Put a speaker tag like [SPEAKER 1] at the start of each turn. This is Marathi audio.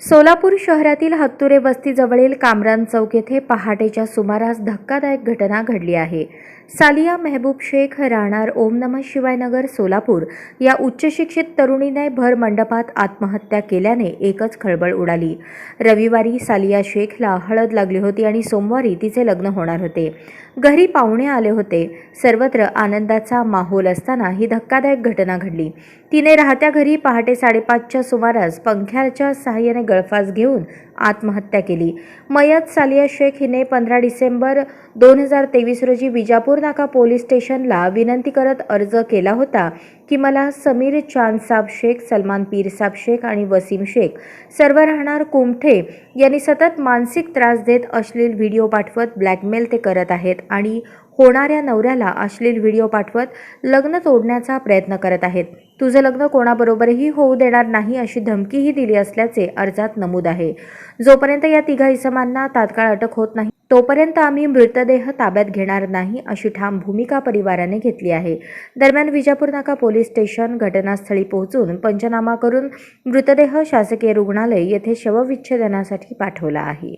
[SPEAKER 1] सोलापूर शहरातील हत्तुरे वस्तीजवळील कामरान चौक येथे पहाटेच्या सुमारास धक्कादायक घटना घडली आहे. सालिया मेहबूब शेख राहणार ओम नमः शिवाय नगर सोलापूर या उच्चशिक्षित तरुणीने भर मंडपात आत्महत्या केल्याने एकच खळबळ उडाली. रविवारी सालिया शेखला हळद लागली होती आणि सोमवारी तिचे लग्न होणार होते. घरी पाहुणे आले होते. सर्वत्र आनंदाचा माहोल असताना ही धक्कादायक घटना घडली. तिने राहत्या घरी पहाटे साडेपाचच्या सुमारास पंख्याच्या सहाय्याने गळफास घेऊन आत्महत्या केली. मयत सालिया शेख हिने पंधरा डिसेंबर दोन हजार तेवीस रोजी विजापूर नाका पोलीस स्टेशनला विनंती करत अर्ज केला होता की मला समीर चांद साब शेख सलमान पीर साब शेख आणि वसीम शेख सर्व राहणार कुमठे यांनी सतत मानसिक त्रास देत अश्लील व्हिडिओ पाठवत ब्लॅकमेल ते करत आहेत आणि होणाऱ्या नवऱ्याला अश्लील व्हिडिओ पाठवत लग्न तोडण्याचा प्रयत्न करत आहेत. तुझं लग्न कोणाबरोबरही होऊ देणार नाही अशी धमकीही दिली असल्याचे अर्जात नमूद आहे. जोपर्यंत या तिघा इसमांना तात्काळ अटक होत नाही तोपर्यंत आम्ही मृतदेह ताब्यात घेणार नाही अशी ठाम भूमिका परिवाराने घेतली आहे. दरम्यान विजापूर नाका पोलीस स्टेशन घटनास्थळी पोहोचून पंचनामा करून मृतदेह शासकीय रुग्णालय येथे शवविच्छेदनासाठी पाठवला आहे.